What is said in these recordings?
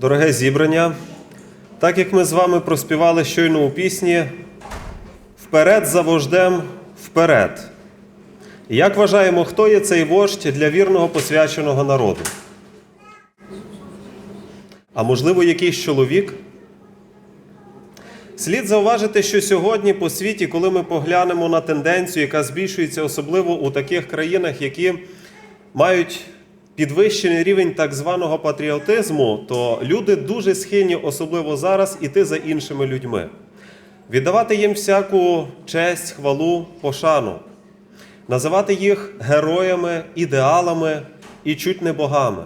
Дороге зібрання, так як ми з вами проспівали щойно у пісні, вперед за вождем, вперед. Як вважаємо, хто є цей вождь для вірного посвяченого народу? А можливо, якийсь чоловік? Слід зауважити, що сьогодні по світі, коли ми поглянемо на тенденцію, яка збільшується особливо у таких країнах, які мають підвищений рівень так званого патріотизму, то люди дуже схильні, особливо зараз, іти за іншими людьми, віддавати їм всяку честь, хвалу, пошану, називати їх героями, ідеалами і чуть не богами.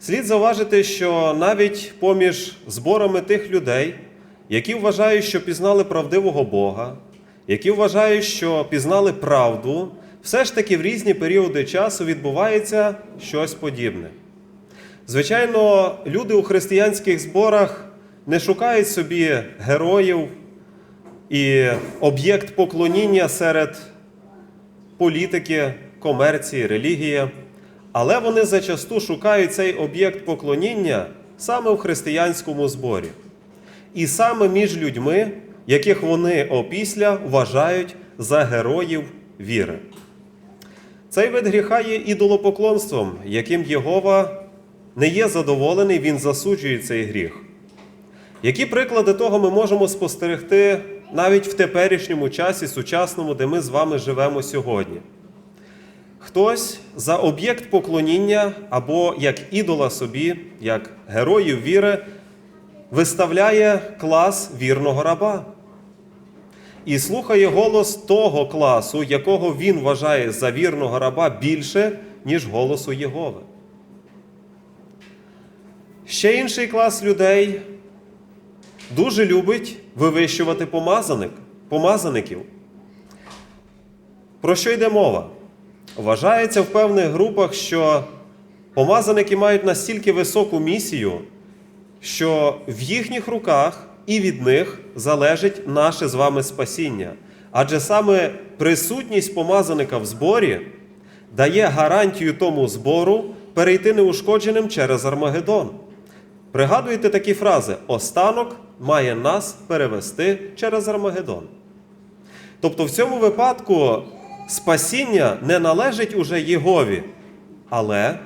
Слід зауважити, що навіть поміж зборами тих людей, які вважають, що пізнали правдивого Бога, які вважають, що пізнали правду, все ж таки в різні періоди часу відбувається щось подібне. Звичайно, люди у християнських зборах не шукають собі героїв і об'єкт поклоніння серед політики, комерції, релігії, але вони зачасту шукають цей об'єкт поклоніння саме в християнському зборі. І саме між людьми, яких вони опісля вважають за героїв віри. Цей вид гріха є ідолопоклонством, яким Єгова не є задоволений, він засуджує цей гріх. Які приклади того ми можемо спостерегти навіть в теперішньому часі, сучасному, де ми з вами живемо сьогодні? Хтось за об'єкт поклоніння або як ідола собі, як героїв віри, виставляє клас вірного раба і слухає голос того класу, якого він вважає за вірного раба більше, ніж голосу Єгови. Ще інший клас людей дуже любить вивищувати помазаник, помазаників. Про що йде мова? Вважається в певних групах, що помазаники мають настільки високу місію, що в їхніх руках і від них залежить наше з вами спасіння. Адже саме присутність помазаника в зборі дає гарантію тому збору перейти неушкодженим через Армагеддон. Пригадуєте такі фрази: останок має нас перевести через Армагеддон. Тобто, в цьому випадку спасіння не належить уже Єгові, але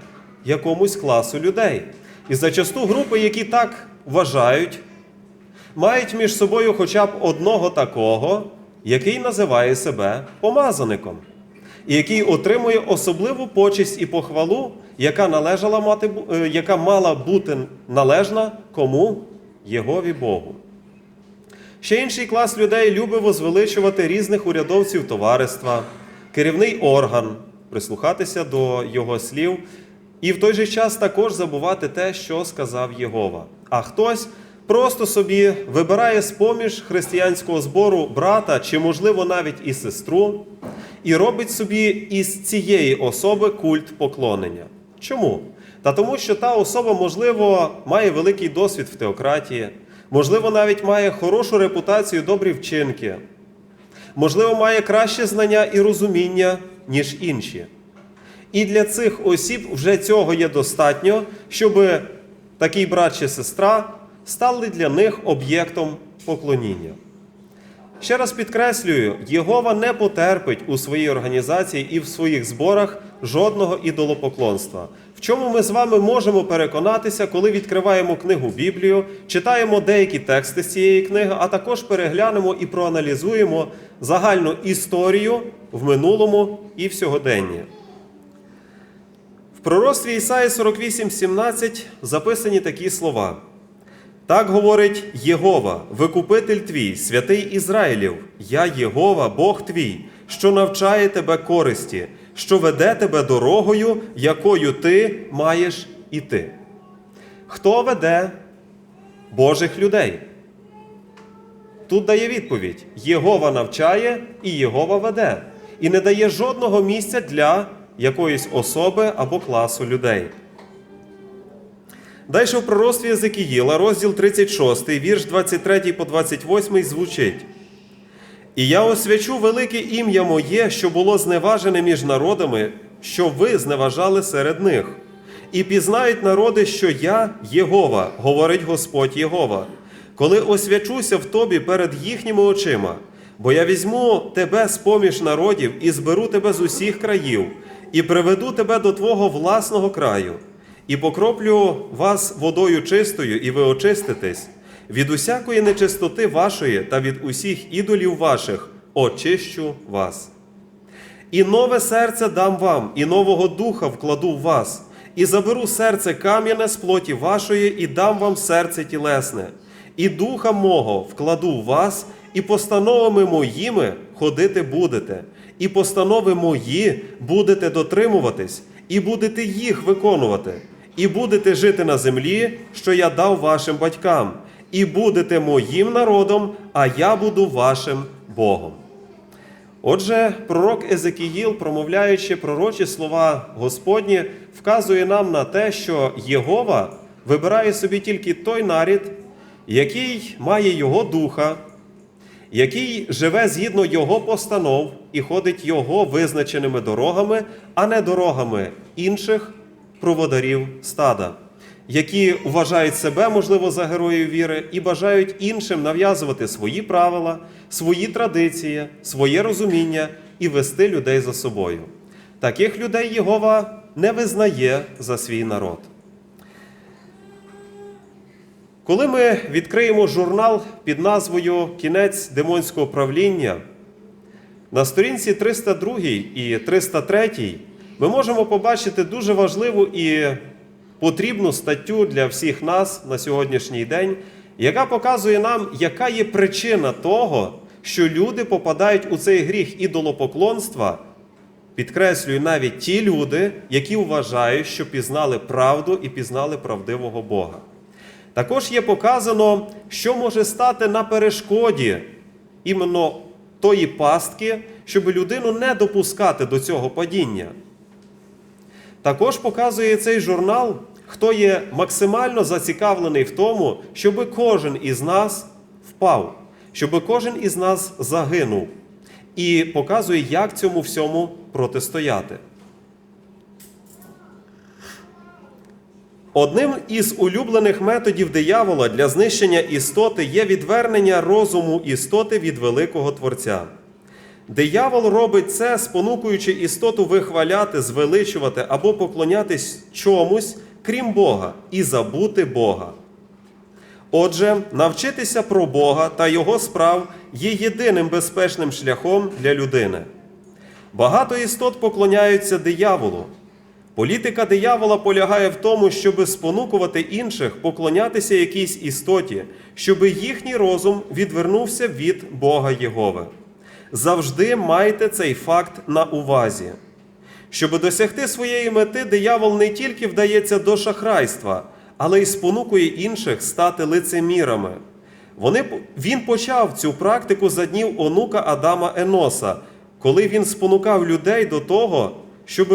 якомусь класу людей. І зачасту групи, які так вважають, мають між собою хоча б одного такого, який називає себе помазаником, і який отримує особливу почесть і похвалу, яка, належала мати, е, яка мала бути належна кому? Єгові Богу. Ще інший клас людей любить возвеличувати різних урядовців товариства, керівний орган, прислухатися до його слів, і в той же час також забувати те, що сказав Єгова. А хтось просто собі вибирає з-поміж християнського збору брата чи, можливо, навіть і сестру, і робить собі із цієї особи культ поклонення. Чому? Та тому, що та особа, можливо, має великий досвід в теократії, можливо, навіть має хорошу репутацію, добрі вчинки, можливо, має краще знання і розуміння, ніж інші. І для цих осіб вже цього є достатньо, щоб такий брат чи сестра стали для них об'єктом поклоніння. Ще раз підкреслюю, Єгова не потерпить у своїй організації і в своїх зборах жодного ідолопоклонства. В чому ми з вами можемо переконатися, коли відкриваємо книгу Біблію, читаємо деякі тексти з цієї книги, а також переглянемо і проаналізуємо загальну історію в минулому і в сьогоденні. В пророцтві Ісаї 48:17 записані такі слова. Так говорить Єгова, викупитель твій, святий Ізраїлів, я Єгова, Бог твій, що навчає тебе користі, що веде тебе дорогою, якою ти маєш іти. Хто веде Божих людей? Тут дає відповідь: Єгова навчає і Єгова веде, і не дає жодного місця для якоїсь особи або класу людей. Далі в пророцтві Єзекіїла, розділ 36, вірш 23 по 28 звучить. І я освячу велике ім'я моє, що було зневажене між народами, що ви зневажали серед них. і пізнають народи, що я Єгова, говорить Господь Єгова, коли освячуся в тобі перед їхніми очима, бо я візьму тебе з поміж народів і зберу тебе з усіх країв, і приведу тебе до твого власного краю, і покроплю вас водою чистою, і ви очиститесь. Від усякої нечистоти вашої та від усіх ідолів ваших очищу вас. І нове серце дам вам, і нового духа вкладу в вас, і заберу серце кам'яне з плоті вашої, і дам вам серце тілесне, і духа мого вкладу в вас, і постановами моїми ходити будете, і постанови мої будете дотримуватись, і будете їх виконувати, і будете жити на землі, що я дав вашим батькам, і будете моїм народом, а я буду вашим Богом. Отже, пророк Езекіїл, промовляючи пророчі слова Господні, вказує нам на те, що Єгова вибирає собі тільки той нарід, який має Його духа, який живе згідно Його постанов і ходить Його визначеними дорогами, а не дорогами інших проводарів стада, які вважають себе, можливо, за героїв віри і бажають іншим нав'язувати свої правила, свої традиції, своє розуміння і вести людей за собою. Таких людей Єгова не визнає за свій народ. Коли ми відкриємо журнал під назвою Кінець демонського правління, на сторінці 302 і 303 ми можемо побачити дуже важливу і потрібну статтю для всіх нас на сьогоднішній день, яка показує нам, яка є причина того, що люди попадають у цей гріх ідолопоклонства. Підкреслюю навіть ті люди, які вважають, що пізнали правду і пізнали правдивого Бога. Також є показано, що може стати на перешкоді іменно тої пастки, щоб людину не допускати до цього падіння. Також показує цей журнал, хто є максимально зацікавлений в тому, щоб кожен із нас впав, щоб кожен із нас загинув, і показує, як цьому всьому протистояти. Одним із улюблених методів диявола для знищення істоти є відвернення розуму істоти від великого Творця. Диявол робить це, спонукуючи істоту вихваляти, звеличувати або поклонятись чомусь, крім Бога, і забути Бога. Отже, навчитися про Бога та Його справ є єдиним безпечним шляхом для людини. Багато істот поклоняються дияволу. Політика диявола полягає в тому, щоб спонукувати інших поклонятися якійсь істоті, щоб їхній розум відвернувся від Бога Єгови. Завжди майте цей факт на увазі. Щоб досягти своєї мети, диявол не тільки вдається до шахрайства, але й спонукує інших стати лицемірами. Вони, він почав цю практику за днів онука Адама Еноса, коли він спонукав людей до того, щоб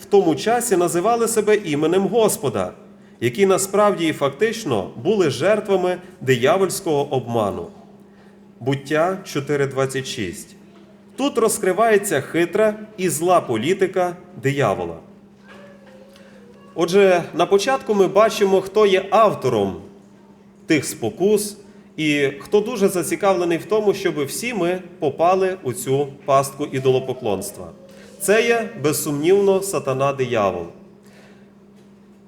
в тому часі називали себе іменем Господа, які насправді і фактично були жертвами диявольського обману. Буття 4.26. Тут розкривається хитра і зла політика диявола. Отже, на початку ми бачимо, хто є автором тих спокус, і хто дуже зацікавлений в тому, щоб всі ми попали у цю пастку ідолопоклонства. Це є безсумнівно сатана диявол.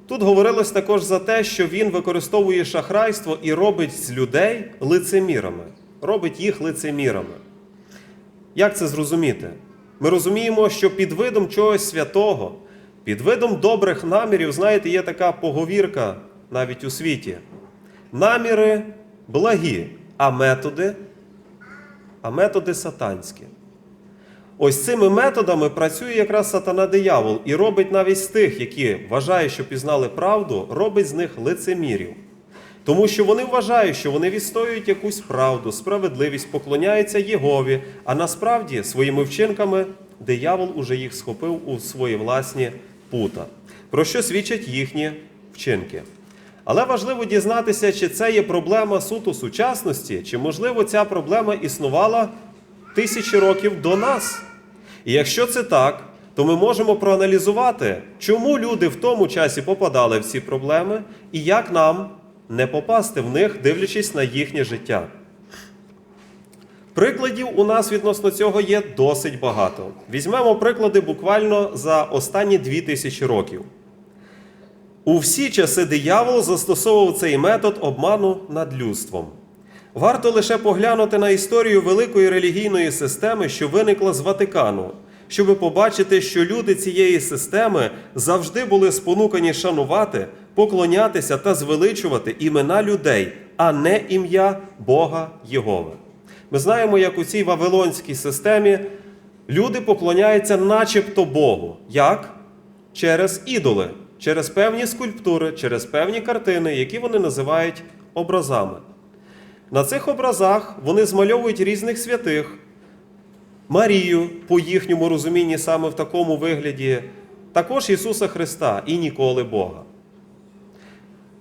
Тут говорилось також за те, що він використовує шахрайство і робить з людей лицемірами, робить їх лицемірами. Як це зрозуміти? Ми розуміємо, що під видом чогось святого, під видом добрих намірів, знаєте, є така поговірка навіть у світі. Наміри благі, а методи, а методи сатанські. Ось цими методами працює якраз сатана диявол і робить навіть з тих, які вважають, що пізнали правду, робить з них лицемірів. Тому що вони вважають, що вони відстоюють якусь правду, справедливість, поклоняються Єгові, а насправді своїми вчинками диявол уже їх схопив у свої власні пута, про що свідчать їхні вчинки. Але важливо дізнатися, чи це є проблема суто сучасності, чи, можливо, ця проблема існувала тисячі років до нас. І якщо це так, то ми можемо проаналізувати, чому люди в тому часі попадали в ці проблеми і як нам не попасти в них, дивлячись на їхнє життя. Прикладів у нас відносно цього є досить багато. Візьмемо приклади буквально за останні 2000 років. У всі часи диявол застосовував цей метод обману над людством. Варто лише поглянути на історію великої релігійної системи, що виникла з Ватикану, щоб побачити, що люди цієї системи завжди були спонукані шанувати, поклонятися та звеличувати імена людей, а не ім'я Бога Єгови. Ми знаємо, як у цій вавилонській системі люди поклоняються начебто Богу. Як? Через ідоли, через певні скульптури, через певні картини, які вони називають образами. На цих образах вони змальовують різних святих, Марію, по їхньому розумінні, саме в такому вигляді, також Ісуса Христа і ніколи Бога.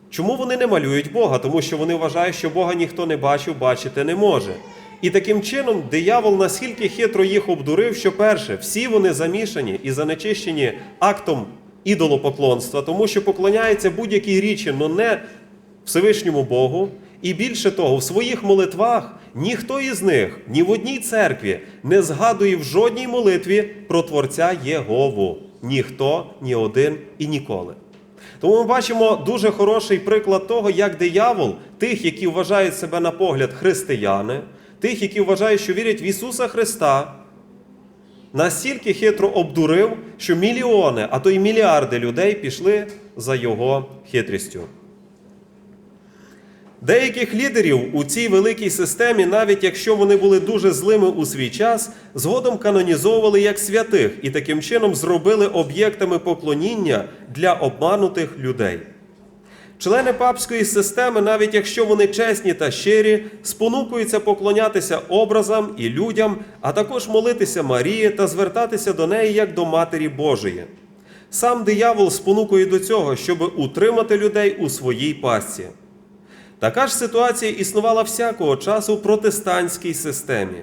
Чому вони не малюють Бога? Тому що вони вважають, що Бога ніхто не бачив, бачити не може. І таким чином диявол наскільки хитро їх обдурив, що перше, всі вони замішані і занечищені актом ідолопоклонства, тому що поклоняються будь-якій річі, але не Всевишньому Богу. І більше того, в своїх молитвах ніхто із них ні в одній церкві не згадує в жодній молитві про Творця Єгову. Ніхто, ні один і ніколи. Тому ми бачимо дуже хороший приклад того, як диявол, тих, які вважають себе на погляд християни, тих, які вважають, що вірять в Ісуса Христа, настільки хитро обдурив, що мільйони, а то й мільярди людей пішли за його хитрістю. Деяких лідерів у цій великій системі, навіть якщо вони були дуже злими у свій час, згодом канонізовували як святих і таким чином зробили об'єктами поклоніння для обманутих людей. Члени папської системи, навіть якщо вони чесні та щирі, спонукуються поклонятися образам і людям, а також молитися Марії та звертатися до неї як до Матері Божої. Сам диявол спонукує до цього, щоб утримати людей у своїй пастці. Така ж ситуація існувала всякого часу в протестантській системі.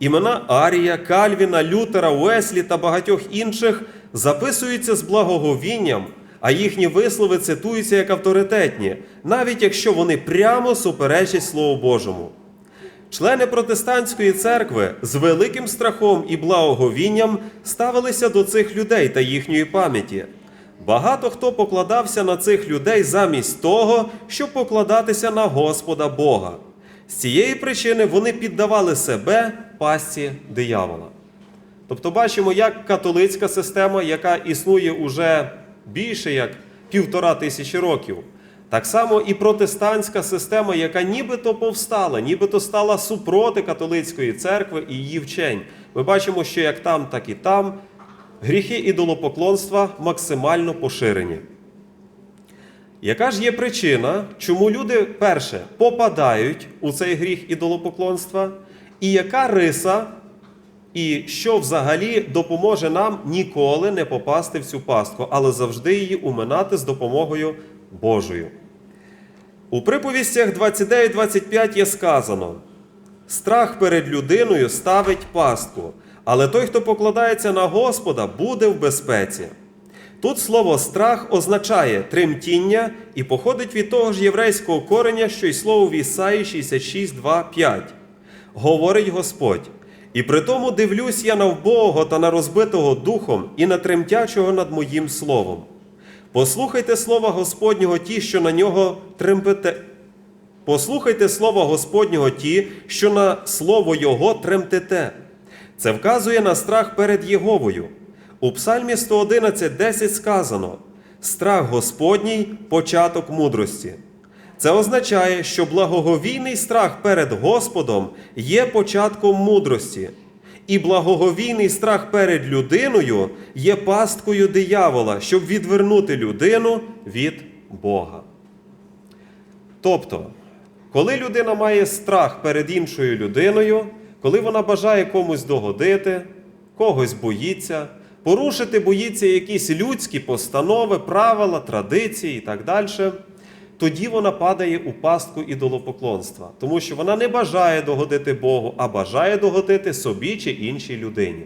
Імена Арія, Кальвіна, Лютера, Уеслі та багатьох інших записуються з благоговінням, а їхні вислови цитуються як авторитетні, навіть якщо вони прямо суперечать Слову Божому. Члени протестантської церкви з великим страхом і благоговінням ставилися до цих людей та їхньої пам'яті. Багато хто покладався на цих людей замість того, щоб покладатися на Господа Бога. З цієї причини вони піддавали себе пастці диявола. Тобто бачимо, як католицька система, яка існує уже більше як півтора тисячі років, так само і протестантська система, яка нібито повстала, нібито стала супроти католицької церкви і її вчень. Ми бачимо, що як там, так і там гріхи ідолопоклонства максимально поширені. Яка ж є причина, чому люди перше попадають у цей гріх ідолопоклонства, і яка риса, і що взагалі допоможе нам ніколи не попасти в цю пастку, але завжди її уминати з допомогою Божою? У приповістях 29-25 є сказано: страх перед людиною ставить пастку, але той, хто покладається на Господа, буде в безпеці. Тут слово страх означає тремтіння і походить від того ж єврейського кореня, що й слово в Ісаї 66, 2, 5. Говорить Господь. І при тому дивлюсь я на вбогого та на розбитого духом, і на тремтячого над моїм словом. Послухайте слова Господнього ті, що на нього тремпете. Послухайте слова Господнього ті, що на слово Його тремтете. Це вказує на страх перед Єговою. У Псальмі 111, 10 сказано: Страх Господній початок мудрості. Це означає, що благоговійний страх перед Господом є початком мудрості, і благоговійний страх перед людиною є пасткою диявола, щоб відвернути людину від Бога. Тобто, коли людина має страх перед іншою людиною, коли вона бажає комусь догодити, когось боїться, порушити боїться якісь людські постанови, правила, традиції і так далі, тоді вона падає у пастку ідолопоклонства, тому що вона не бажає догодити Богу, а бажає догодити собі чи іншій людині.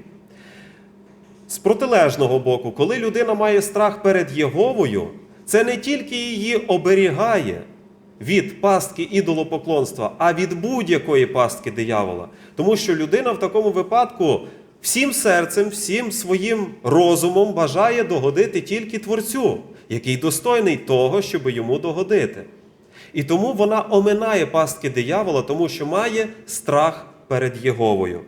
з протилежного боку, коли людина має страх перед Єговою, це не тільки її оберігає від пастки ідолопоклонства, а від будь-якої пастки диявола. Тому що людина в такому випадку всім серцем, всім своїм розумом бажає догодити тільки Творцю, який достойний того, щоб йому догодити. І тому вона оминає пастки диявола, тому що має страх перед Єговою.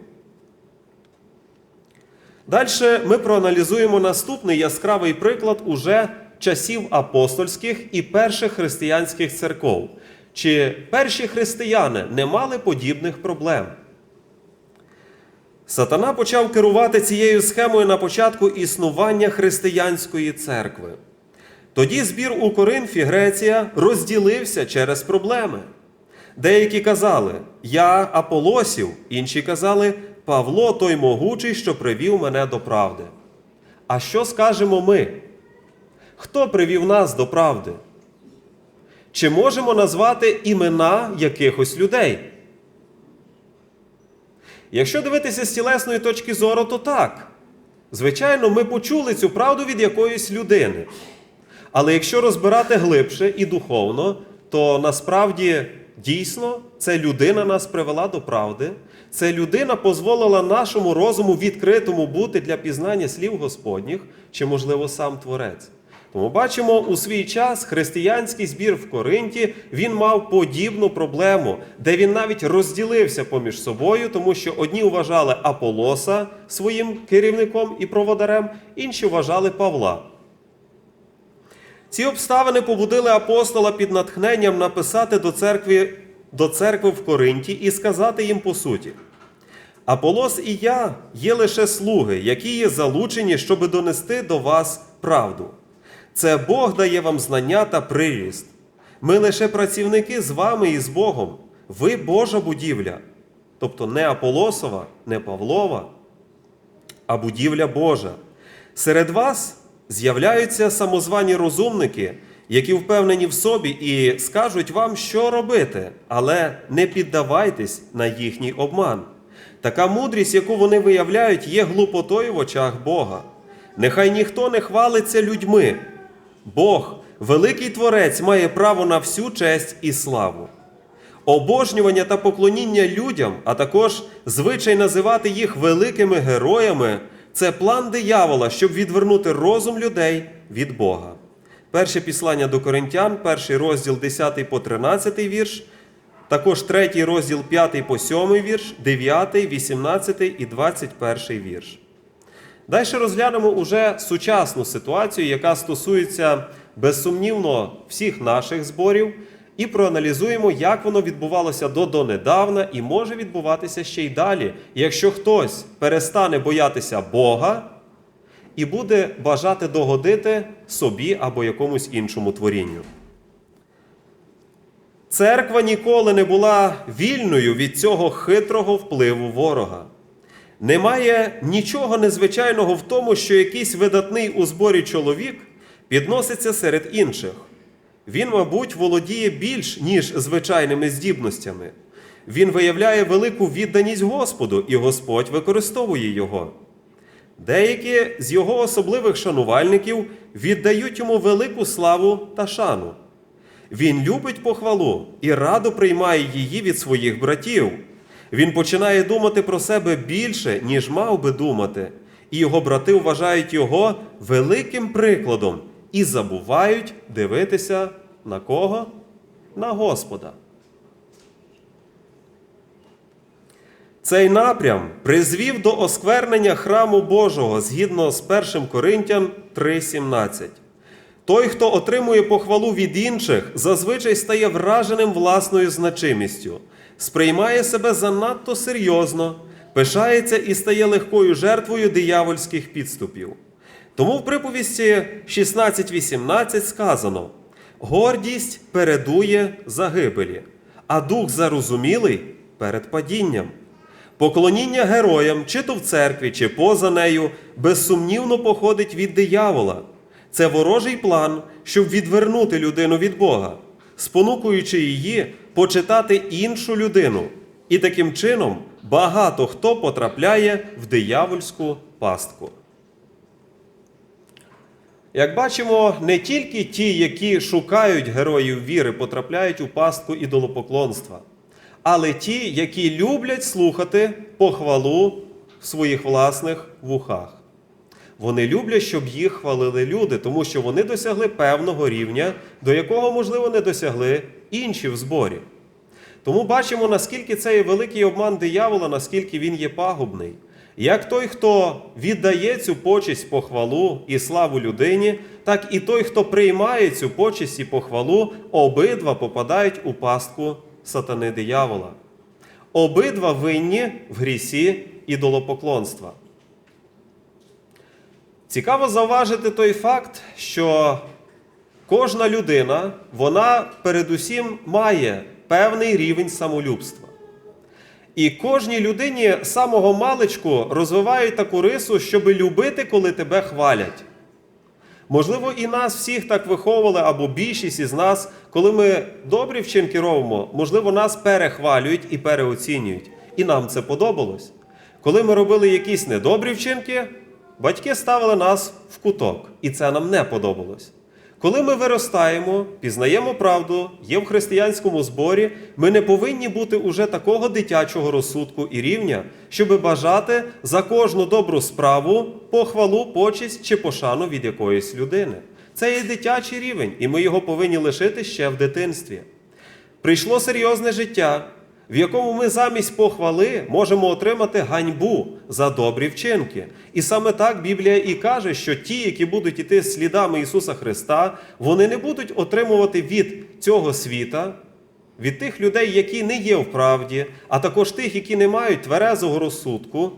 Далі ми проаналізуємо наступний яскравий приклад уже часів апостольських і перших християнських церков. Чи перші християни не мали подібних проблем? Сатана почав керувати цією схемою на початку існування християнської церкви. Тоді збір у Коринфі Греція розділився через проблеми. Деякі казали, я Аполосів, інші казали, Павло той могучий, що привів мене до правди. А що скажемо ми? Хто привів нас до правди? Чи можемо назвати імена якихось людей? Якщо дивитися з тілесної точки зору, то так. Звичайно, ми почули цю правду від якоїсь людини. Але якщо розбирати глибше і духовно, то насправді дійсно це людина нас привела до правди, це людина дозволила нашому розуму відкритому бути для пізнання слів Господніх, чи, можливо, сам Творець. Тому бачимо, у свій час християнський збір в Коринті він мав подібну проблему, де він навіть розділився поміж собою, тому що одні вважали Аполоса своїм керівником і проводарем, інші вважали Павла. Ці обставини побудили апостола під натхненням написати до церкви, до церкви в Коринті і сказати їм по суті. Аполос і я є лише слуги, які є залучені, щоб донести до вас правду. Це Бог дає вам знання та приріст. Ми лише працівники з вами і з Богом. Ви Божа будівля. Тобто не Аполосова, не Павлова, а будівля Божа. Серед вас з'являються самозвані розумники, які впевнені в собі і скажуть вам, що робити, але не піддавайтесь на їхній обман. Така мудрість, яку вони виявляють, є глупотою в очах Бога. Нехай ніхто не хвалиться людьми. Бог, великий творець, має право на всю честь і славу. Обожнювання та поклоніння людям, а також звичай називати їх великими героями це план диявола, щоб відвернути розум людей від Бога. Перше післання до Коринтян, перший розділ 10 по 13 вірш, також третій розділ 5 по 7 вірш, 9, 18 і 21 вірш. Далі розглянемо уже сучасну ситуацію, яка стосується безсумнівно всіх наших зборів, і проаналізуємо, як воно відбувалося до донедавна і може відбуватися ще й далі, якщо хтось перестане боятися Бога і буде бажати догодити собі або якомусь іншому творінню. Церква ніколи не була вільною від цього хитрого впливу ворога. Немає нічого незвичайного в тому, що якийсь видатний у зборі чоловік підноситься серед інших. Він, мабуть, володіє більш, ніж звичайними здібностями. Він виявляє велику відданість Господу, і Господь використовує його. Деякі з його особливих шанувальників віддають йому велику славу та шану. Він любить похвалу і радо приймає її від своїх братів. Він починає думати про себе більше, ніж мав би думати, і його брати вважають його великим прикладом і забувають дивитися на кого? На Господа. Цей напрям призвів до осквернення храму Божого згідно з 1 Коринтян 3:17. Той, хто отримує похвалу від інших, зазвичай стає враженим власною значимістю, сприймає себе занадто серйозно, пишається і стає легкою жертвою диявольських підступів. Тому в приповісті 16.18 сказано: гордість передує загибелі, а дух зарозумілий перед падінням. Поклоніння героям, чи то в церкві, чи поза нею, безсумнівно походить від диявола. Це ворожий план, щоб відвернути людину від Бога, спонукуючи її почитати іншу людину. І таким чином багато хто потрапляє в диявольську пастку. Як бачимо, не тільки ті, які шукають героїв віри, потрапляють у пастку ідолопоклонства, але ті, які люблять слухати похвалу в своїх власних вухах. Вони люблять, щоб їх хвалили люди, тому що вони досягли певного рівня, до якого, можливо, не досягли інші в зборі. Тому бачимо, наскільки це є великий обман диявола, наскільки він є пагубний. Як той, хто віддає цю почесть похвалу і славу людині, так і той, хто приймає цю почесть і похвалу, обидва попадають у пастку сатани диявола. Обидва винні в грісі ідолопоклонства. Цікаво зауважити той факт, що кожна людина, вона передусім має певний рівень самолюбства. І кожній людині з самого маличку розвивають таку рису, щоби любити, коли тебе хвалять. Можливо, і нас всіх так виховували, або більшість із нас, коли ми добрі вчинки робимо, можливо, нас перехвалюють і переоцінюють. І нам це подобалось. Коли ми робили якісь недобрі вчинки, батьки ставили нас в куток, і це нам не подобалось. Коли ми виростаємо, пізнаємо правду, є в християнському зборі, ми не повинні бути уже такого дитячого розсудку і рівня, щоби бажати за кожну добру справу похвалу, почесть чи пошану від якоїсь людини. Це є дитячий рівень, і ми його повинні лишити ще в дитинстві. Прийшло серйозне життя, в якому ми замість похвали можемо отримати ганьбу за добрі вчинки. І саме так Біблія і каже, що ті, які будуть іти слідами Ісуса Христа, вони не будуть отримувати від цього світа, від тих людей, які не є в правді, а також тих, які не мають тверезого розсудку,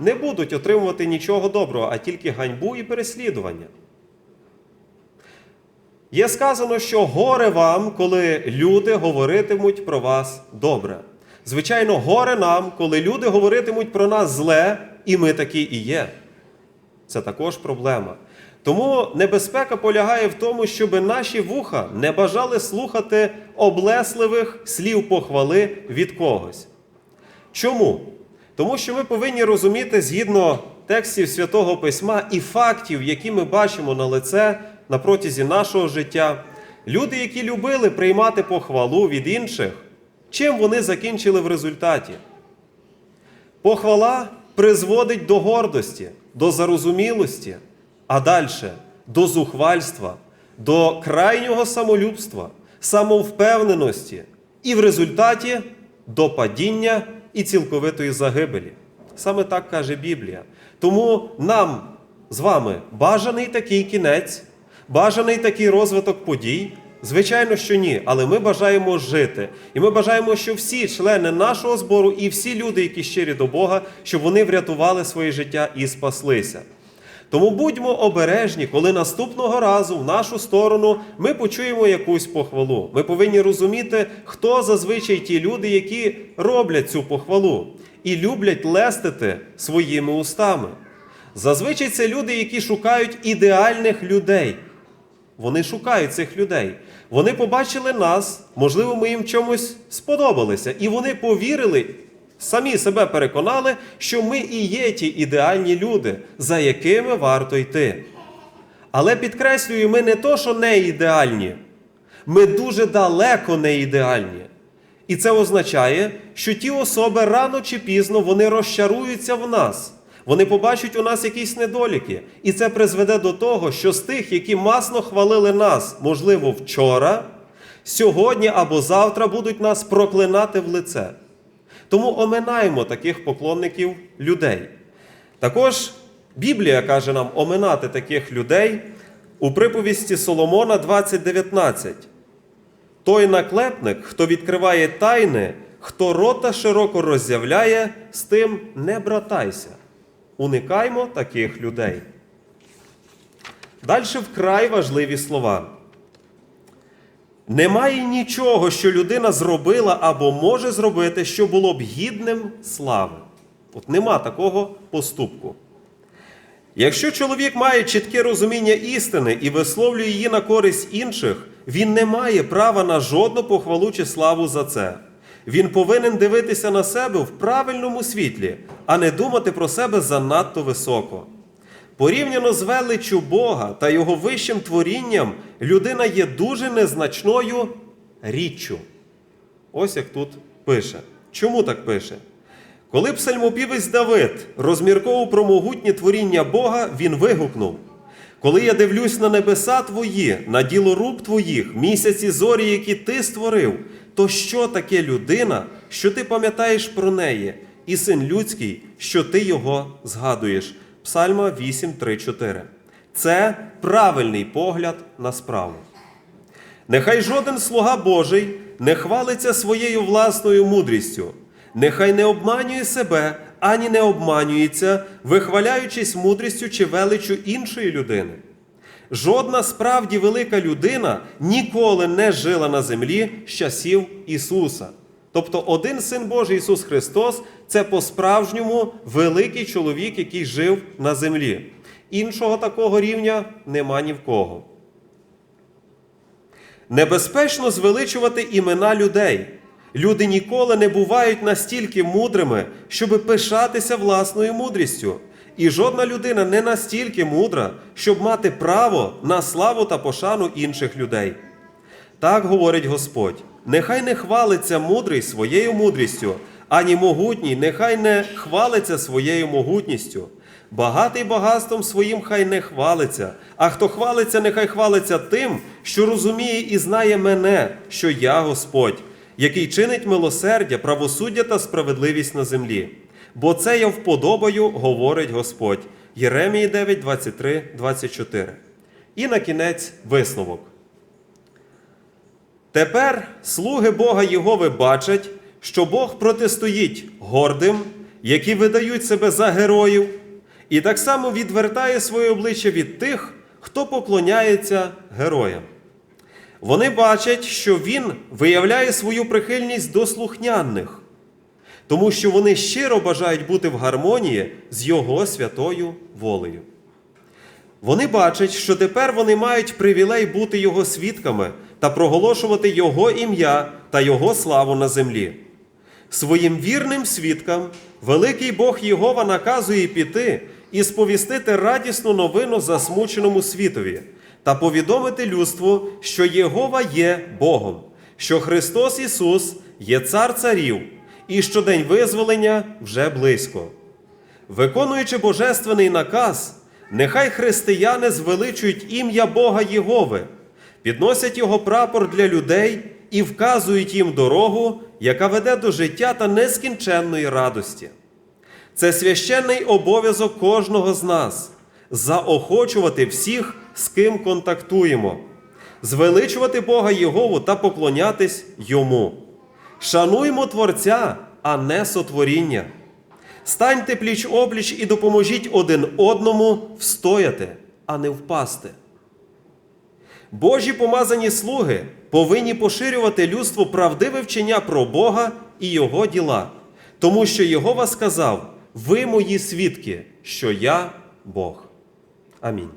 не будуть отримувати нічого доброго, а тільки ганьбу і переслідування. Є сказано, що горе вам, коли люди говоритимуть про вас добре. Звичайно, горе нам, коли люди говоритимуть про нас зле, і ми такі і є. Це також проблема. Тому небезпека полягає в тому, щоб наші вуха не бажали слухати облесливих слів похвали від когось. Чому? Тому що ми повинні розуміти згідно текстів Святого Письма і фактів, які ми бачимо на лице на протязі нашого життя. Люди, які любили приймати похвалу від інших, чим вони закінчили в результаті? Похвала призводить до гордості, до зарозумілості, а далі до зухвальства, до крайнього самолюбства, самовпевненості і в результаті до падіння і цілковитої загибелі. Саме так каже Біблія. Тому нам з вами бажаний такий кінець, бажаний такий розвиток подій. Звичайно, що ні, але ми бажаємо жити. І ми бажаємо, що всі члени нашого збору і всі люди, які щирі до Бога, щоб вони врятували своє життя і спаслися. Тому будьмо обережні, коли наступного разу в нашу сторону ми почуємо якусь похвалу. Ми повинні розуміти, хто зазвичай ті люди, які роблять цю похвалу і люблять лестити своїми устами. Зазвичай це люди, які шукають ідеальних людей. Вони шукають цих людей. Вони побачили нас, можливо, ми їм чомусь сподобалися, і вони повірили, самі себе переконали, що ми і є ті ідеальні люди, за якими варто йти. Але підкреслюю, ми не то, що не ідеальні, ми дуже далеко не ідеальні. І це означає, що ті особи рано чи пізно вони розчаруються в нас. Вони побачать у нас якісь недоліки. І це призведе до того, що з тих, які масно хвалили нас, можливо, вчора, сьогодні або завтра будуть нас проклинати в лице. Тому оминаємо таких поклонників людей. Також Біблія каже нам оминати таких людей у приповісті Соломона 20:19. Той наклепник, хто відкриває тайни, хто рота широко роззявляє, з тим не братайся. Уникаймо таких людей. Далі вкрай важливі слова. Немає нічого, що людина зробила або може зробити, що було б гідним слави. От нема такого поступку. Якщо чоловік має чітке розуміння істини і висловлює її на користь інших, він не має права на жодну похвалу чи славу за це. Він повинен дивитися на себе в правильному світлі, а не думати про себе занадто високо. Порівняно з величчю Бога та його вищим творінням, людина є дуже незначною річчю. Ось як тут пише. Чому так пише? Коли псальмопівець Давид розмірковував про могутнє творіння Бога, він вигукнув: Коли я дивлюсь на небеса твої, на діло рук твоїх, місяці зорі, які ти створив, то що таке людина, що ти пам'ятаєш про неї, і син людський, що ти його згадуєш? Псальма 8, 3, 4. Це правильний погляд на справу. Нехай жоден слуга Божий не хвалиться своєю власною мудрістю, нехай не обманює себе, ані не обманюється, вихваляючись мудрістю чи величчю іншої людини. Жодна справді велика людина ніколи не жила на землі з часів Ісуса. Тобто один син Божий Ісус Христос це по-справжньому великий чоловік, який жив на землі. Іншого такого рівня нема ні в кого. Небезпечно звеличувати імена людей. Люди ніколи не бувають настільки мудрими, щоб пишатися власною мудрістю. І жодна людина не настільки мудра, щоб мати право на славу та пошану інших людей. Так говорить Господь: нехай не хвалиться мудрий своєю мудрістю, ані могутній, нехай не хвалиться своєю могутністю. Багатий багатством своїм хай не хвалиться, а хто хвалиться, нехай хвалиться тим, що розуміє і знає мене, що я Господь, який чинить милосердя, правосуддя та справедливість на землі. Бо це я вподобаю, говорить Господь. Єремії 9, 23, 24. І на кінець висновок. Тепер слуги Бога Єгови бачать, що Бог протистоїть гордим, які видають себе за героїв, і так само відвертає своє обличчя від тих, хто поклоняється героям. Вони бачать, що Він виявляє свою прихильність до слухняних, тому що вони щиро бажають бути в гармонії з Його святою волею. Вони бачать, що тепер вони мають привілей бути Його свідками та проголошувати Його ім'я та Його славу на землі. Своїм вірним свідкам великий Бог Єгова наказує піти і сповістити радісну новину засмученому світові та повідомити людству, що Єгова є Богом, що Христос Ісус є Цар царів, і що день визволення вже близько. Виконуючи божественний наказ, нехай християни звеличують ім'я Бога Єгови, підносять його прапор для людей і вказують їм дорогу, яка веде до життя та нескінченної радості. Це священний обов'язок кожного з нас заохочувати всіх, з ким контактуємо, звеличувати Бога Єгову та поклонятись Йому. Шануймо Творця, а не сотворіння. Станьте пліч опліч і допоможіть один одному встояти, а не впасти. Божі помазані слуги повинні поширювати людству правдиве вчення про Бога і Його діла, тому що Єгова сказав: Ви мої свідки, що я Бог. Амінь.